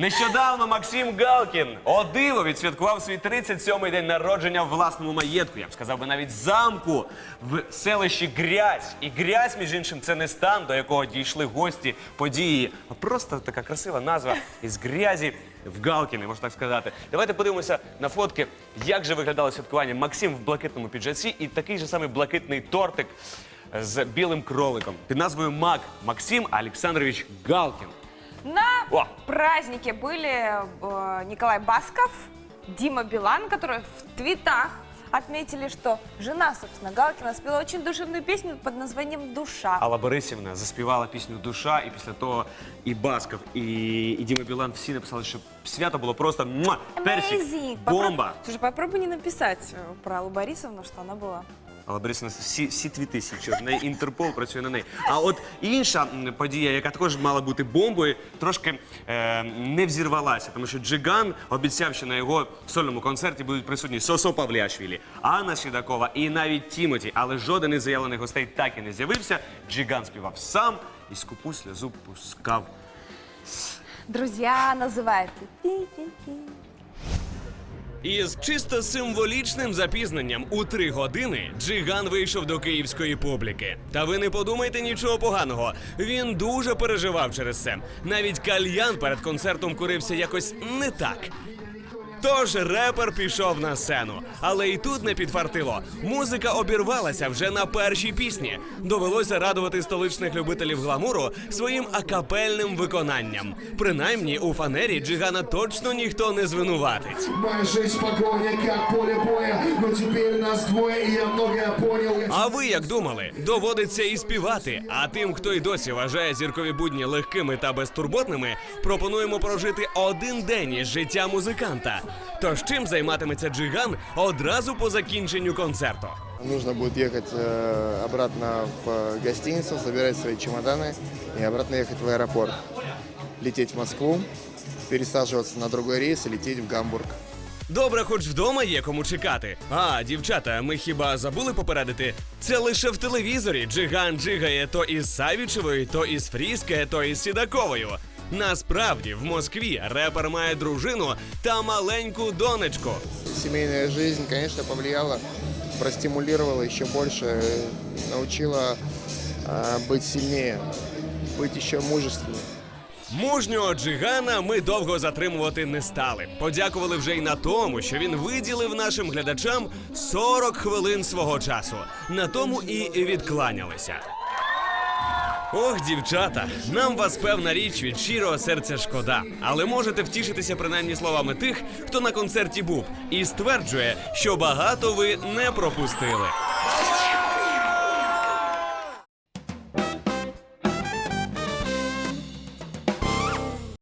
Нещодавно Максим Галкін о диво відсвяткував свій 37-й день народження в власному маєтку. Я б сказав би навіть замку в селищі Грязь. І Грязь, між іншим, це не стан, до якого дійшли гості події, а просто така красива назва із грязі в Галкіни, можна так сказати. Давайте подивимося на фотки, як же виглядало святкування. Максим в блакитному піджаці і такий же самий блакитний тортик з білим кроликом під назвою Мак Максим Олександрович Галкін. На О! празднике были э, Николай Басков, Дима Билан, которые в твитах отметили, что жена, собственно, Галкина спела очень душевную песню под названием «Душа». Алла Борисівна заспівала пісню Душа, і після того і Басков, і, і Діма Білан всі написали, що свято було просто муа, персик, Amazing. бомба. Попро- Слушай, попробуй не написать э, про Аллу Борисовну, что она была. Алла Борисівна всі, всі твіти січе, в неї Інтерпол працює на неї. А от інша подія, яка також мала бути бомбою, трошки е, не взірвалася, тому що Джиган обіцяв, що на його сольному концерті будуть присутні Сосо Павліашвілі, Анна Сідакова і навіть Тімоті. Але жоден із заявлених гостей так і не з'явився. Джиган співав сам і скупу сльозу пускав. Друзья называют. Пи-пи-пи. Із чисто символічним запізненням у три години Джиган вийшов до київської публіки. Та ви не подумайте нічого поганого. Він дуже переживав через це. Навіть кальян перед концертом курився якось не так. Тож репер пішов на сцену, але і тут не підфартило. Музика обірвалася вже на першій пісні. Довелося радувати столичних любителів гламуру своїм акапельним виконанням. Принаймні у фанері Джигана точно ніхто не звинуватить. Моя жизнь погоня, как поле боя Но теперь нас двое, и я многое понял А ви як думали? Доводиться і співати. А тим, хто й досі вважає зіркові будні легкими та безтурботними, пропонуємо прожити один день із життя музиканта. Тож чим займатиметься Джиган одразу по закінченню концерту? Нужно будет ехать э, обратно в э, гостиницу, собирать свои чемоданы и обратно ехать в аэропорт. Лететь в Москву, пересаживаться на другой рейс и лететь в Гамбург. Добре, хоч вдома є кому чекати. А, дівчата, ми хіба забули попередити? Це лише в телевізорі Джиган джигає то із Савічевою, то із Фріске, то із Сідаковою. Насправді в Москві репер має дружину та маленьку донечку. Семейная жизнь, конечно, повлияла, простимулировала еще больше, э, научила э, быть сильнее, быть еще мужественнее. Мужнього Джигана ми довго затримувати не стали. Подякували вже й на тому, що він виділив нашим глядачам 40 хвилин свого часу. На тому і відкланялися. Ох, дівчата, нам вас певна річ від щирого серця шкода. Але можете втішитися принаймні словами тих, хто на концерті був, і стверджує, що багато ви не пропустили.